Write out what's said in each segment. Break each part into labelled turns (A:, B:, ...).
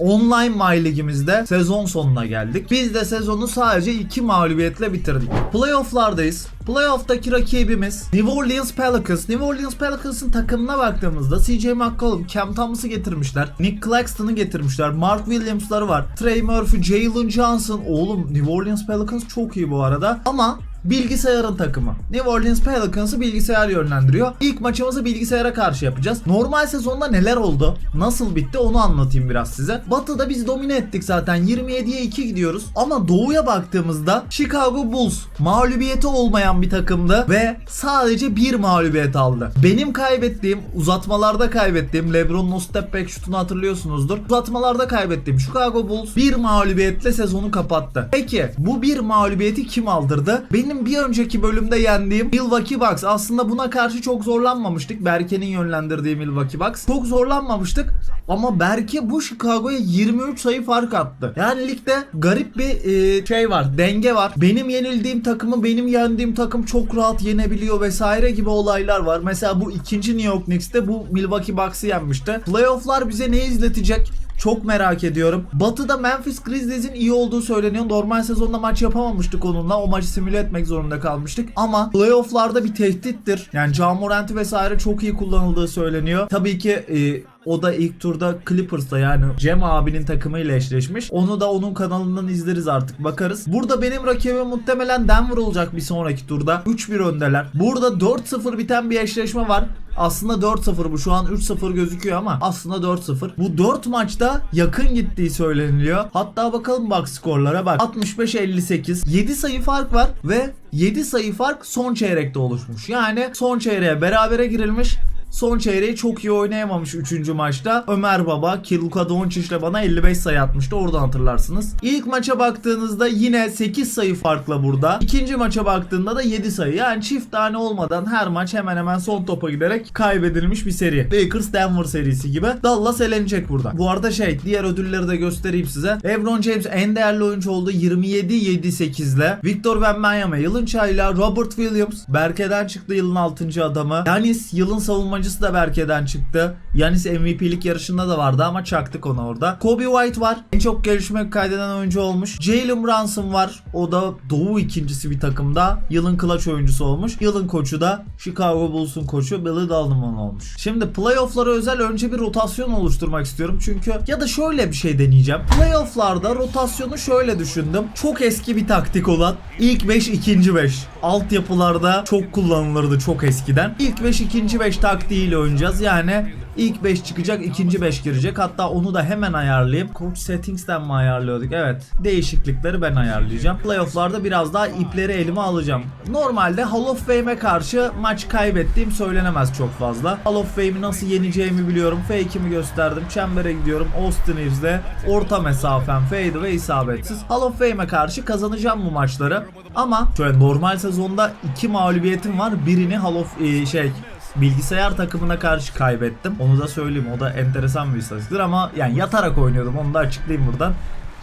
A: Online My Lig'imizde sezon sonuna geldik. Biz de sezonu sadece 2 mağlubiyetle bitirdik. Playoff'lardayız. Playoff'taki rakibimiz New Orleans Pelicans. New Orleans Pelicans'ın takımına baktığımızda CJ McCollum, Cam Thomas'ı getirmişler. Nick Claxton'ı getirmişler. Mark Williams'ları var. Trey Murphy, Jalen Johnson. Oğlum New Orleans Pelicans çok iyi bu arada. Ama bilgisayarın takımı. New Orleans Pelicans'ı bilgisayar yönlendiriyor. İlk maçımızı bilgisayara karşı yapacağız. Normal sezonda neler oldu? Nasıl bitti onu anlatayım biraz size. Batı'da biz domine ettik zaten. 27'ye 2 gidiyoruz. Ama doğuya baktığımızda Chicago Bulls mağlubiyeti olmayan bir takımdı ve sadece bir mağlubiyet aldı. Benim kaybettiğim, uzatmalarda kaybettiğim LeBron'un o step back şutunu hatırlıyorsunuzdur. Uzatmalarda kaybettiğim Chicago Bulls bir mağlubiyetle sezonu kapattı. Peki bu bir mağlubiyeti kim aldırdı? Benim bir önceki bölümde yendiğim Milwaukee Bucks. Aslında buna karşı çok zorlanmamıştık. Berke'nin yönlendirdiği Milwaukee Bucks. Çok zorlanmamıştık. Ama Berke bu Chicago'ya 23 sayı fark attı. Yani ligde garip bir e, şey var. Denge var. Benim yenildiğim takımı benim yendiğim takım çok rahat yenebiliyor vesaire gibi olaylar var. Mesela bu ikinci New York Knicks'te bu Milwaukee Bucks'ı yenmişti. Playoff'lar bize ne izletecek? Çok merak ediyorum. Batı'da Memphis Grizzlies'in iyi olduğu söyleniyor. Normal sezonda maç yapamamıştık onunla. O maçı simüle etmek zorunda kalmıştık. Ama playoff'larda bir tehdittir. Yani Ja Morant'i vesaire çok iyi kullanıldığı söyleniyor. Tabii ki e, o da ilk turda Clippers'ta yani Cem abinin takımıyla eşleşmiş. Onu da onun kanalından izleriz artık bakarız. Burada benim rakibim muhtemelen Denver olacak bir sonraki turda. 3-1 öndeler. Burada 4-0 biten bir eşleşme var. Aslında 4-0 bu şu an 3-0 gözüküyor ama aslında 4-0. Bu 4 maçta yakın gittiği söyleniliyor. Hatta bakalım bak skorlara bak. 65-58. 7 sayı fark var ve 7 sayı fark son çeyrekte oluşmuş. Yani son çeyreğe berabere girilmiş. Son çeyreği çok iyi oynayamamış 3. maçta. Ömer Baba ki Luka Doncic bana 55 sayı atmıştı oradan hatırlarsınız. İlk maça baktığınızda yine 8 sayı farkla burada. İkinci maça baktığında da 7 sayı. Yani çift tane olmadan her maç hemen hemen son topa giderek kaybedilmiş bir seri. Lakers Denver serisi gibi. Dallas elenecek burada. Bu arada şey diğer ödülleri de göstereyim size. LeBron James en değerli oyuncu oldu 27-7-8 ile. Victor Wembanyama yılın çayla. Robert Williams Berke'den çıktı yılın 6. adamı. Yanis yılın savunmacısı da Berke'den çıktı. Yanis MVP'lik yarışında da vardı ama çaktık onu orada. Kobe White var. En çok gelişme kaydeden oyuncu olmuş. Jalen Brunson var. O da Doğu ikincisi bir takımda. Yılın clutch oyuncusu olmuş. Yılın koçu da Chicago Bulls'un koçu Billy Donovan olmuş. Şimdi playoff'lara özel önce bir rotasyon oluşturmak istiyorum. Çünkü ya da şöyle bir şey deneyeceğim. Playoff'larda rotasyonu şöyle düşündüm. Çok eski bir taktik olan ilk 5 ikinci 5. Altyapılarda çok kullanılırdı çok eskiden. İlk 5 ikinci 5 taktiğiyle oynayacağız. Yani ilk 5 çıkacak, ikinci 5 girecek. Hatta onu da hemen ayarlayayım. Coach Settings'ten mi ayarlıyorduk? Evet. Değişiklikleri ben ayarlayacağım. Playoff'larda biraz daha ipleri elime alacağım. Normalde Hall of Fame'e karşı maç kaybettiğim söylenemez çok fazla. Hall of Fame'i nasıl yeneceğimi biliyorum. Fake'imi gösterdim. Çembere gidiyorum. Austin Reeves'le orta mesafem fade ve isabetsiz. Hall of Fame'e karşı kazanacağım bu maçları. Ama şöyle normal sezonda iki mağlubiyetim var. Birini Hall of e, şey bilgisayar takımına karşı kaybettim. Onu da söyleyeyim. O da enteresan bir istatistiktir ama yani yatarak oynuyordum. Onu da açıklayayım buradan.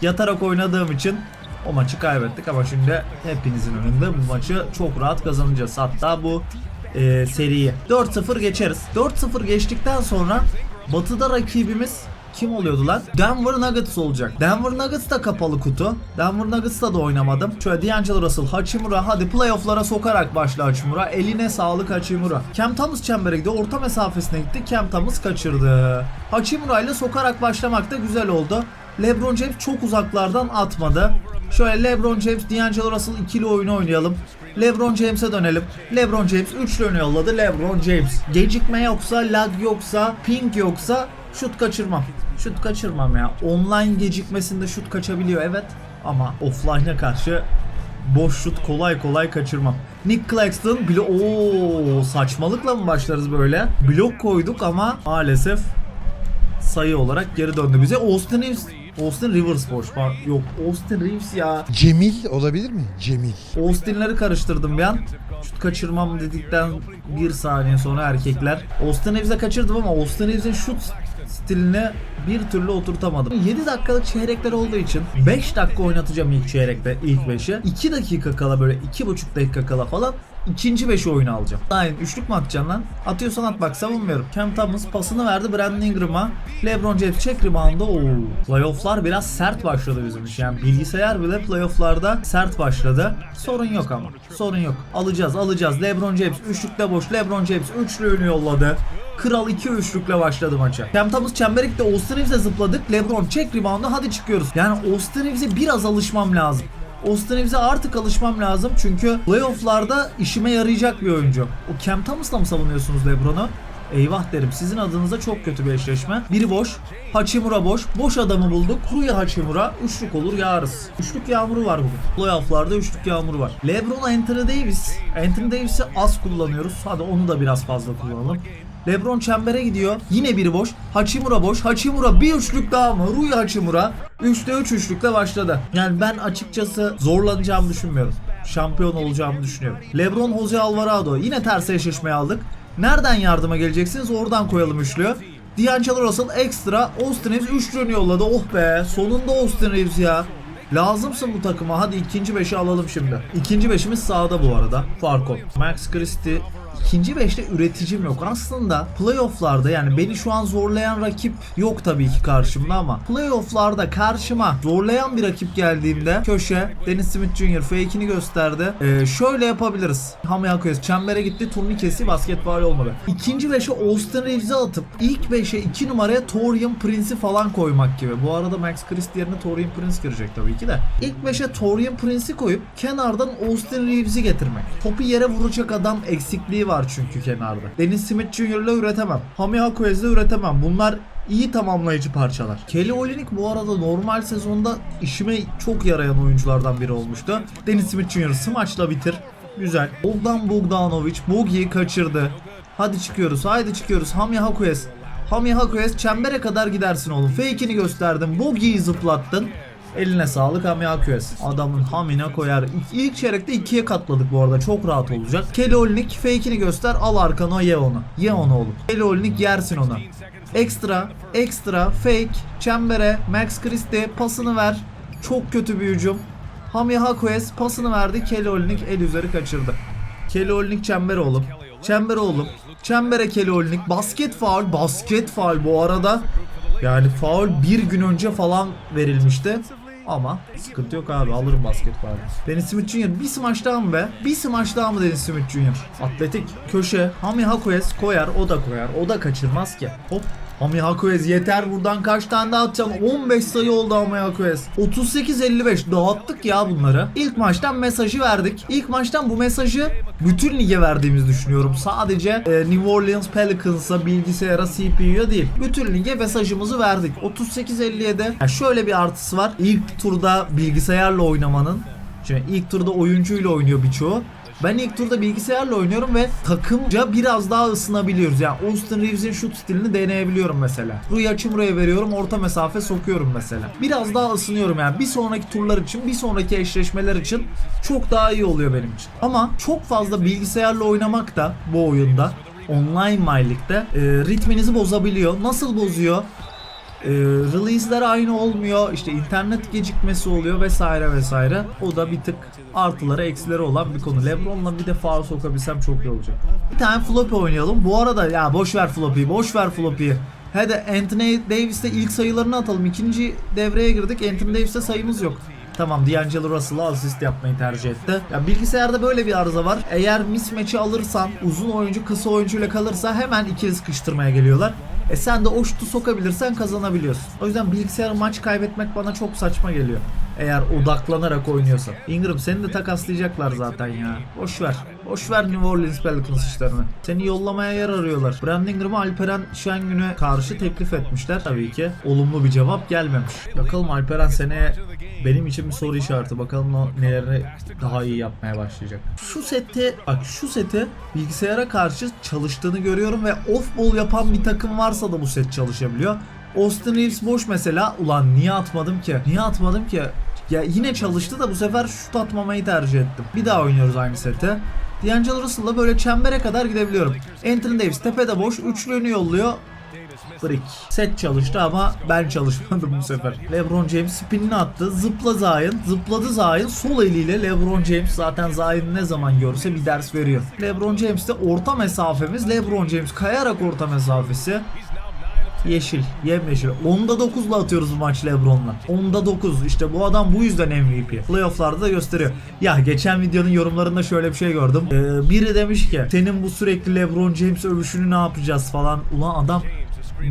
A: Yatarak oynadığım için o maçı kaybettik ama şimdi hepinizin önünde bu maçı çok rahat kazanacağız. Hatta bu e, seriyi 4-0 geçeriz. 4-0 geçtikten sonra Batı'da rakibimiz kim oluyordu lan? Denver Nuggets olacak. Denver Nuggets da kapalı kutu. Denver Nuggets'ta da oynamadım. Şöyle D'Angelo Russell, Hachimura hadi playoff'lara sokarak başla Hachimura. Eline sağlık Hachimura. Cam Thomas çembere gidiyor. Orta mesafesine gitti. Cam Thomas kaçırdı. Hachimura ile sokarak başlamak da güzel oldu. LeBron James çok uzaklardan atmadı. Şöyle LeBron James, D'Angelo Russell ikili oyunu oynayalım. LeBron James'e dönelim. LeBron James üçlünü yolladı. LeBron James. Gecikme yoksa, lag yoksa, ping yoksa şut kaçırmam. Şut kaçırmam ya. Online gecikmesinde şut kaçabiliyor evet. Ama offline'a karşı boş şut kolay kolay kaçırmam. Nick Claxton bile ooo saçmalıkla mı başlarız böyle? Blok koyduk ama maalesef sayı olarak geri döndü bize. Austin Reeves Austin Rivers boş var. Yok Austin Reeves ya.
B: Cemil olabilir mi? Cemil.
A: Austin'leri karıştırdım an. Şut kaçırmam dedikten bir saniye sonra erkekler. Austin Reeves'e kaçırdım ama Austin Reeves'in şut stilini bir türlü oturtamadım. 7 dakikalık çeyrekler olduğu için 5 dakika oynatacağım ilk çeyrekte ilk 5'i. 2 dakika kala böyle 2,5 dakika kala falan ikinci 5'i oyuna alacağım. Aynen üçlük mü atacaksın lan? Atıyorsan at bak savunmuyorum. Cam Thomas pasını verdi Brandon Ingram'a. LeBron James çek rebound'ı. Oo. Playoff'lar biraz sert başladı bizim için. Yani bilgisayar bile playoff'larda sert başladı. Sorun yok ama. Sorun yok. Alacağız alacağız. LeBron James üçlükte boş. LeBron James üçlüğünü yolladı. Kral 2 üçlükle başladı maça. Cam Thomas çembere gitti. Austin Reeves'e zıpladık. LeBron çek rebound'ı hadi çıkıyoruz. Yani Austin Reeves'e biraz alışmam lazım. Austin Reeves'e artık alışmam lazım çünkü playoff'larda işime yarayacak bir oyuncu. O Cam Thomas'la mı savunuyorsunuz LeBron'u? Eyvah derim sizin adınıza çok kötü bir eşleşme. Biri boş. Hachimura boş. Boş adamı bulduk. Rui Hachimura. Üçlük olur yağarız. Üçlük yağmuru var bugün. Playoff'larda üçlük yağmuru var. LeBron Anthony Davis. Anthony Davis'i az kullanıyoruz. Hadi onu da biraz fazla kullanalım. LeBron çembere gidiyor. Yine biri boş. Hachimura boş. Hachimura bir üçlük daha mı? Rui Hachimura 3'te 3 üçlükle başladı. Yani ben açıkçası zorlanacağımı düşünmüyorum. Şampiyon olacağımı düşünüyorum. LeBron Jose Alvarado yine ters eşleşmeyi aldık. Nereden yardıma geleceksiniz? Oradan koyalım üçlü. D'Angelo Russell ekstra Austin Reeves üçlüğünü yolladı. Oh be sonunda Austin Reeves ya. Lazımsın bu takıma. Hadi ikinci beşi alalım şimdi. İkinci beşimiz sağda bu arada. Farko. Max Christie İkinci beşte üreticim yok. Aslında playofflarda yani beni şu an zorlayan rakip yok tabii ki karşımda ama playofflarda karşıma zorlayan bir rakip geldiğinde köşe Dennis Smith Jr. fake'ini gösterdi. Ee, şöyle yapabiliriz. Hami Akuyes çembere gitti turnikesi basketbol olmadı. İkinci beşe Austin Reeves'i atıp ilk beşe iki numaraya Torian Prince'i falan koymak gibi. Bu arada Max Christie yerine Torian Prince girecek tabii de. İlk beşe Torian Prince'i koyup kenardan Austin Reeves'i getirmek. Topu yere vuracak adam eksikliği var çünkü kenarda. Dennis Smith Jr.'la üretemem. Hami Hakuez'le üretemem. Bunlar iyi tamamlayıcı parçalar. Kelly Olynyk bu arada normal sezonda işime çok yarayan oyunculardan biri olmuştu. Dennis Smith Jr. smaçla bitir. Güzel. Bogdan Bogdanovic Bogi'yi kaçırdı. Hadi çıkıyoruz. Haydi çıkıyoruz. Hami Hakuez. Hami Hakuez çembere kadar gidersin oğlum. Fake'ini gösterdin. Bogi'yi zıplattın. Eline sağlık Hami Akües. Adamın hamine koyar. İlk, çeyrekte ikiye katladık bu arada. Çok rahat olacak. Kelly Olynyk fake'ini göster. Al arkana ye onu. Ye onu oğlum. Kelly Olynyk yersin onu. Ekstra, ekstra, fake, çembere, Max Christie pasını ver. Çok kötü bir hücum. Hami Hakues pasını verdi. Kelly Olynyk el üzeri kaçırdı. Kelly Olynyk çembere oğlum. Çembere oğlum. Çembere Kelly Olynyk. Basket faul. Basket faul bu arada. Yani faul bir gün önce falan verilmişti. Ama sıkıntı yok abi alırım basket faulü. Dennis Smith Jr. bir smaç daha mı be? Bir smaç daha mı Dennis Smith Jr.? Atletik köşe Hami Hakues koyar o da koyar o da kaçırmaz ki. Hop Hami Hakuez yeter buradan kaç tane daha atacaksın 15 sayı oldu Hami Hakuez 38-55 dağıttık ya bunları. İlk maçtan mesajı verdik. İlk maçtan bu mesajı bütün lige verdiğimizi düşünüyorum. Sadece e, New Orleans Pelicans'a bilgisayara CPU'ya değil Bütün lige mesajımızı verdik. 38-57 yani şöyle bir artısı var. İlk turda bilgisayarla oynamanın Şimdi ilk turda oyuncuyla oynuyor birçoğu ben ilk turda bilgisayarla oynuyorum ve takımca biraz daha ısınabiliyoruz. Yani Austin Reeves'in şut stilini deneyebiliyorum mesela. Rui Hachimura'ya veriyorum orta mesafe sokuyorum mesela. Biraz daha ısınıyorum yani bir sonraki turlar için bir sonraki eşleşmeler için çok daha iyi oluyor benim için. Ama çok fazla bilgisayarla oynamak da bu oyunda online My League'de e, ritminizi bozabiliyor. Nasıl bozuyor? E, release'ler aynı olmuyor. İşte internet gecikmesi oluyor vesaire vesaire. O da bir tık artıları eksileri olan bir konu. Lebron'la bir de foul sokabilsem çok iyi olacak. Bir tane floppy oynayalım. Bu arada ya boş ver floppy'yi, boş ver floppy'yi. Hadi Anthony Davis'te ilk sayılarını atalım. İkinci devreye girdik. Anthony Davis'te sayımız yok. Tamam D'Angelo Russell'a asist yapmayı tercih etti. Ya bilgisayarda böyle bir arıza var. Eğer mismatch'i alırsan uzun oyuncu kısa oyuncuyla kalırsa hemen ikili sıkıştırmaya geliyorlar. E sen de o şutu sokabilirsen kazanabiliyorsun. O yüzden bilgisayar maç kaybetmek bana çok saçma geliyor. Eğer odaklanarak oynuyorsan. Ingram seni de takaslayacaklar zaten ya. Boş ver. Boş ver New Orleans Pelicans işlerini. Seni yollamaya yer arıyorlar. Brandon Ingram'a Alperen Şengün'e karşı teklif etmişler. Tabii ki olumlu bir cevap gelmemiş. Bakalım Alperen seneye benim için bir soru işareti. Bakalım o neleri daha iyi yapmaya başlayacak. Şu seti, bak şu seti bilgisayara karşı çalıştığını görüyorum ve off ball yapan bir takım varsa da bu set çalışabiliyor. Austin Reeves boş mesela. Ulan niye atmadım ki? Niye atmadım ki? Ya yine çalıştı da bu sefer şut atmamayı tercih ettim. Bir daha oynuyoruz aynı seti. D'Angelo Russell'la böyle çembere kadar gidebiliyorum. Anthony Davis tepede boş. Üçlüğünü yolluyor. Brick. Set çalıştı ama ben çalışmadım bu sefer. LeBron James spinini attı. Zıpla Zion. Zıpladı Zion. Sol eliyle LeBron James zaten Zion'ı ne zaman görse bir ders veriyor. LeBron James de orta mesafemiz. LeBron James kayarak orta mesafesi. Yeşil, yemyeşil. 10'da 9'la atıyoruz bu maç LeBron'la. 10'da 9. İşte bu adam bu yüzden MVP. Playoff'larda da gösteriyor. Ya geçen videonun yorumlarında şöyle bir şey gördüm. Ee, biri demiş ki senin bu sürekli LeBron James övüşünü ne yapacağız falan. Ulan adam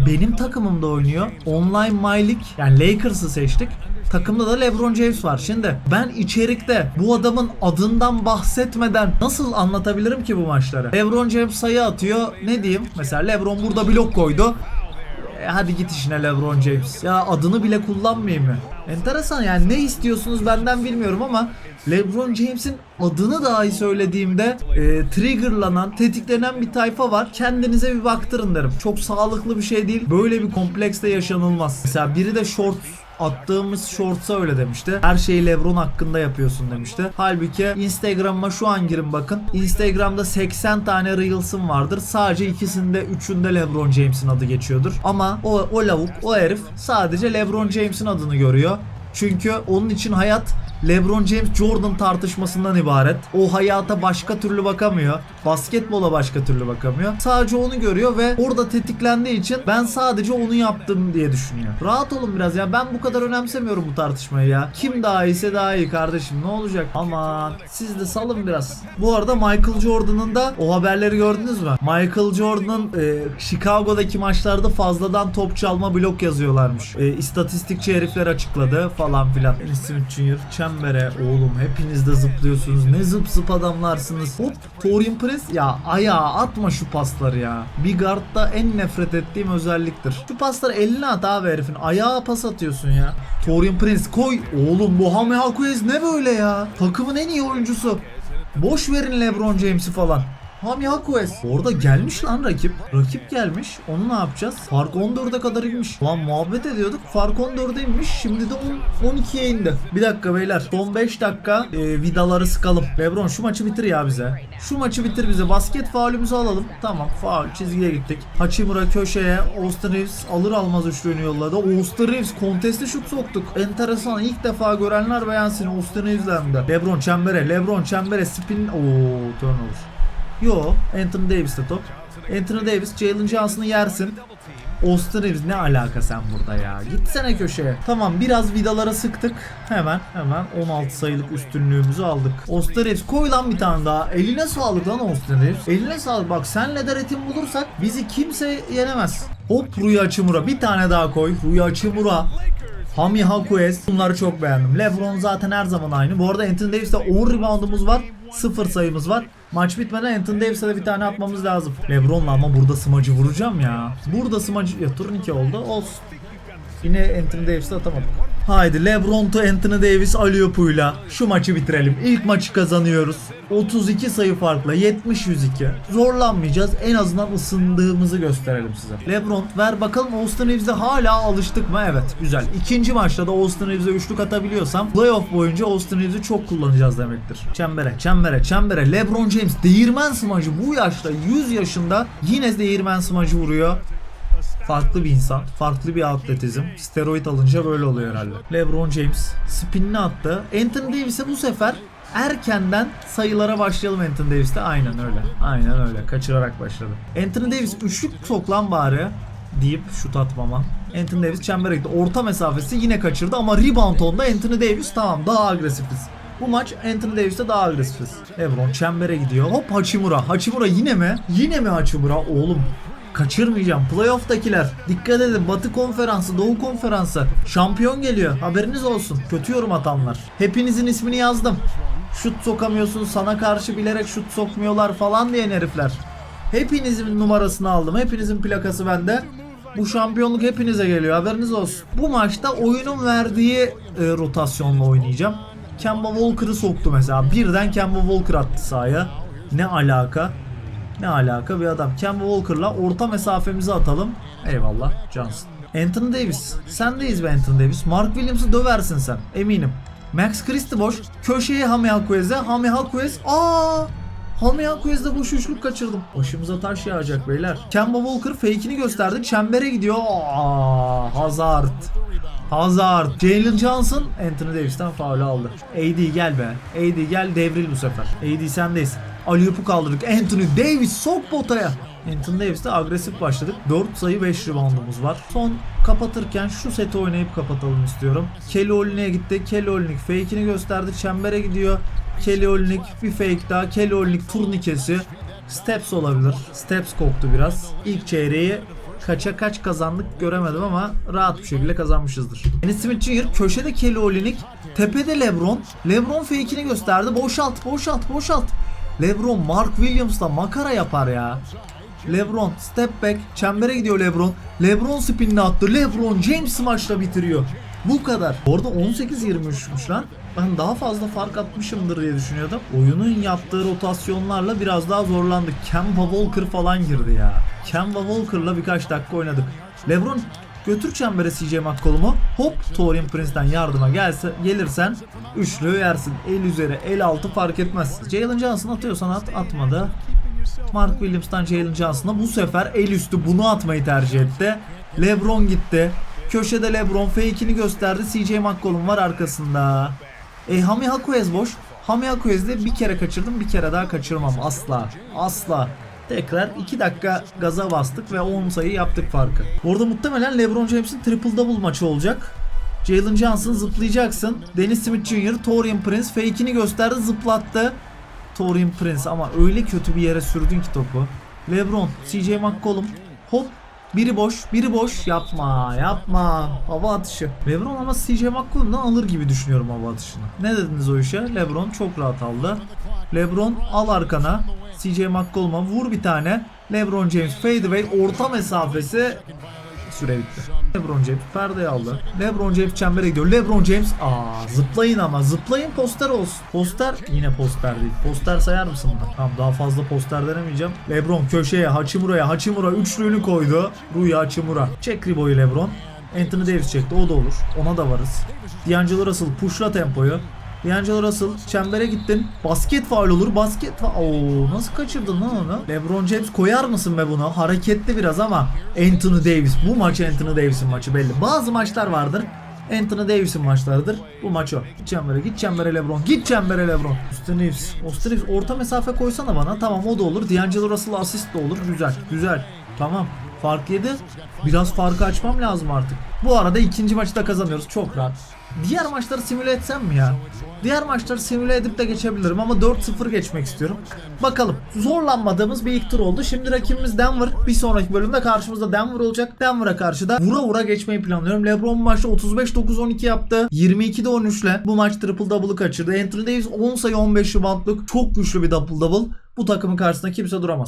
A: benim takımımda oynuyor. Online My League yani Lakers'ı seçtik. Takımda da LeBron James var. Şimdi ben içerikte bu adamın adından bahsetmeden nasıl anlatabilirim ki bu maçları? LeBron James sayı atıyor. Ne diyeyim? Mesela LeBron burada blok koydu. E, hadi git işine LeBron James. Ya adını bile kullanmayayım mı? Enteresan yani ne istiyorsunuz benden bilmiyorum ama LeBron James'in adını dahi söylediğimde e, triggerlanan, tetiklenen bir tayfa var. Kendinize bir baktırın derim. Çok sağlıklı bir şey değil. Böyle bir komplekste yaşanılmaz. Mesela biri de short attığımız shorts'a öyle demişti. Her şeyi LeBron hakkında yapıyorsun demişti. Halbuki Instagram'ıma şu an girin bakın. Instagram'da 80 tane Reels'ım vardır. Sadece ikisinde üçünde LeBron James'in adı geçiyordur. Ama o, o lavuk, o herif sadece LeBron James'in adını görüyor. Çünkü onun için hayat LeBron James Jordan tartışmasından ibaret. O hayata başka türlü bakamıyor. Basketbola başka türlü bakamıyor. Sadece onu görüyor ve orada tetiklendiği için ben sadece onu yaptım diye düşünüyor. Rahat olun biraz ya. Ben bu kadar önemsemiyorum bu tartışmayı ya. Kim daha iyiyse daha iyi kardeşim. Ne olacak? Aman siz de salın biraz. Bu arada Michael Jordan'ın da o haberleri gördünüz mü? Michael Jordan'ın e, Chicago'daki maçlarda fazladan top çalma blok yazıyorlarmış. E, istatistikçi herifler açıkladı falan filan. Smith Jr. Çembere oğlum hepiniz de zıplıyorsunuz. Ne zıp zıp adamlarsınız. Hop Torian Prince ya ayağa atma şu pasları ya. Bir guardda en nefret ettiğim özelliktir. Şu pasları eline at abi herifin. Ayağa pas atıyorsun ya. Torian Prince koy. Oğlum Mohamed Hakuez ne böyle ya? Takımın en iyi oyuncusu. Boş verin LeBron James'i falan. Hami Hakues. Orada gelmiş lan rakip. Rakip gelmiş. Onu ne yapacağız? Fark 14'e kadar inmiş. Lan muhabbet ediyorduk. Fark 14'e inmiş. Şimdi de 10 12'ye indi. Bir dakika beyler. Son 5 dakika e, vidaları sıkalım. Lebron şu maçı bitir ya bize. Şu maçı bitir bize. Basket faulümüzü alalım. Tamam faul çizgiye gittik. Hachimura köşeye. Austin Reeves alır almaz üçlüğünü yolladı. Austin Reeves konteste şut soktuk. Enteresan. İlk defa görenler beğensin. Austin Reeves'le hem de. Lebron çembere. Lebron çembere. Spin. Oo turnover. Yo, Anthony Davis'te top. Anthony Davis, Jalen Johnson'ı yersin. Austin Reeves ne alaka sen burada ya? Gitsene köşeye. Tamam biraz vidalara sıktık. Hemen hemen 16 sayılık üstünlüğümüzü aldık. Austin Reeves koy lan bir tane daha. Eline sağlık lan Austin Reeves. Eline sağlık. Bak senle de bulursak bizi kimse yenemez. Hop Rui Hachimura bir tane daha koy. Rui Hachimura. Hami Hakues. Bunları çok beğendim. Lebron zaten her zaman aynı. Bu arada Anthony Davis'te 10 reboundumuz var. 0 sayımız var. Maç bitmeden Anthony Davis'e de bir tane atmamız lazım. Lebron'la ama burada smacı vuracağım ya. Burada smacı... Ya turnike oldu. Olsun. Yine Anthony Davis'e atamadık. Haydi LeBron to Anthony Davis aliyopuyla şu maçı bitirelim. İlk maçı kazanıyoruz. 32 sayı farkla 70-102. Zorlanmayacağız. En azından ısındığımızı gösterelim size. LeBron ver bakalım Austin Reeves'e hala alıştık mı? Evet güzel. İkinci maçta da Austin Reeves'e üçlük atabiliyorsam playoff boyunca Austin Reeves'i çok kullanacağız demektir. Çembere, çembere, çembere. LeBron James değirmen smacı bu yaşta 100 yaşında yine değirmen smacı vuruyor. Farklı bir insan, farklı bir atletizm. Steroid alınca böyle oluyor herhalde. LeBron James spinini attı. Anthony Davis'e bu sefer erkenden sayılara başlayalım Anthony Davis'te. Aynen öyle. Aynen öyle. Kaçırarak başladı. Anthony Davis üçlük sok lan bari deyip şut atmama. Anthony Davis çembere gitti. Orta mesafesi yine kaçırdı ama rebound onda Anthony Davis tamam daha agresifiz. Bu maç Anthony Davis'te daha agresifiz. LeBron çembere gidiyor. Hop Hachimura. Hachimura yine mi? Yine mi Hachimura? Oğlum Kaçırmayacağım. Playoff'takiler. Dikkat edin. Batı konferansı, Doğu konferansı. Şampiyon geliyor. Haberiniz olsun. Kötü yorum atanlar. Hepinizin ismini yazdım. Şut sokamıyorsun. Sana karşı bilerek şut sokmuyorlar falan diyen herifler. Hepinizin numarasını aldım. Hepinizin plakası bende. Bu şampiyonluk hepinize geliyor. Haberiniz olsun. Bu maçta oyunun verdiği e, rotasyonla oynayacağım. Kemba Walker'ı soktu mesela. Birden Kemba Walker attı sahaya. Ne alaka? Ne alaka bir adam. Kemba Walker'la orta mesafemizi atalım. Eyvallah Johnson. Anthony Davis. Sendeyiz be Anthony Davis. Mark Williams'ı döversin sen. Eminim. Max Christie boş. Köşeye Hami Hakuez'e. Hami Hakuez. Aa! Hami Hakuez'de boş üçlük kaçırdım. Başımıza taş yağacak beyler. Kemba Walker fake'ini gösterdi. Çembere gidiyor. Aa, Hazard. Hazard. Jalen Johnson Anthony Davis'ten faul aldı. AD gel be. AD gel devril bu sefer. AD sendeyiz. Aliyup'u kaldırdık. Anthony Davis sok potaya. Anthony Davis'te agresif başladık. 4 sayı 5 reboundumuz var. Son kapatırken şu seti oynayıp kapatalım istiyorum. Kelly Olyny'e gitti. Kelly Olynyk fake'ini gösterdi. Çembere gidiyor. Kelly Olynyk bir fake daha. Kelly Olynyk turnikesi. Steps olabilir. Steps koktu biraz. İlk çeyreği kaça kaç kazandık göremedim ama rahat bir şekilde kazanmışızdır. Dennis Smith Jr. köşede Kelly Olynyk, tepede LeBron. LeBron fake'ini gösterdi. Boşalt, boşalt, boşalt. LeBron Mark Williams'la makara yapar ya. LeBron step back, çembere gidiyor LeBron. LeBron spinini attı. LeBron James maçla bitiriyor. Bu kadar. Orada 18-23'müş lan. Ben daha fazla fark atmışımdır diye düşünüyordum. Oyunun yaptığı rotasyonlarla biraz daha zorlandık. Kemba Walker falan girdi ya. Kemba Walker'la birkaç dakika oynadık. LeBron götür çembere CJ McCollum'u. Hop Torian Prince'den yardıma gelse, gelirsen üçlü yersin. El üzeri, el altı fark etmez. Jalen Johnson atıyorsan at, atmadı. Mark Williams'tan Jalen Johnson'a bu sefer el üstü bunu atmayı tercih etti. LeBron gitti. Köşede LeBron fake'ini gösterdi. CJ McCollum var arkasında. E Hami Hakuez boş. Hami Hakuez'de bir kere kaçırdım bir kere daha kaçırmam asla. Asla. Tekrar 2 dakika gaza bastık ve 10 sayı yaptık farkı. Burada muhtemelen LeBron James'in triple double maçı olacak. Jalen Johnson zıplayacaksın. Dennis Smith Jr. Torian Prince fake'ini gösterdi zıplattı. Torian Prince ama öyle kötü bir yere sürdün ki topu. LeBron, CJ McCollum hop biri boş, biri boş. Yapma, yapma. Hava atışı. LeBron ama CJ McCollum'dan alır gibi düşünüyorum hava atışını. Ne dediniz o işe? LeBron çok rahat aldı. LeBron al arkana. CJ McCollum'a vur bir tane. LeBron James fadeaway orta mesafesi süre bitti. LeBron James perdeyi aldı. LeBron James çembere gidiyor. LeBron James aa zıplayın ama zıplayın poster olsun. Poster yine poster değil. Poster sayar mısın buna? Tamam daha fazla poster denemeyeceğim. LeBron köşeye Hachimura'ya Hachimura üçlüğünü koydu. Rui Hachimura. Çek riboyu LeBron. Anthony Davis çekti o da olur. Ona da varız. D'Angelo Russell pushla tempoyu. D'Angelo Russell çembere gittin. Basket faul olur. Basket fa Oo nasıl kaçırdın lan onu? LeBron James koyar mısın be bunu? Hareketli biraz ama Anthony Davis. Bu maç Anthony Davis'in maçı belli. Bazı maçlar vardır. Anthony Davis'in maçlarıdır. Bu maç o. Git çembere, git çembere LeBron. Git çembere LeBron. Austin Reeves. Austin Reeves orta mesafe koysana bana. Tamam o da olur. D'Angelo Russell asist de olur. Güzel. Güzel. Tamam. Fark yedi. Biraz farkı açmam lazım artık. Bu arada ikinci maçı da kazanıyoruz. Çok rahat. Diğer maçları simüle etsem mi ya? Diğer maçları simüle edip de geçebilirim ama 4-0 geçmek istiyorum. Bakalım. Zorlanmadığımız bir ilk tur oldu. Şimdi rakibimiz Denver. Bir sonraki bölümde karşımızda Denver olacak. Denver'a karşı da vura vura geçmeyi planlıyorum. LeBron bu maçta 35-9-12 yaptı. 22'de 13'le bu maç triple double'ı kaçırdı. Anthony Davis 10 sayı 15 reboundluk çok güçlü bir double double. Bu takımın karşısında kimse duramaz.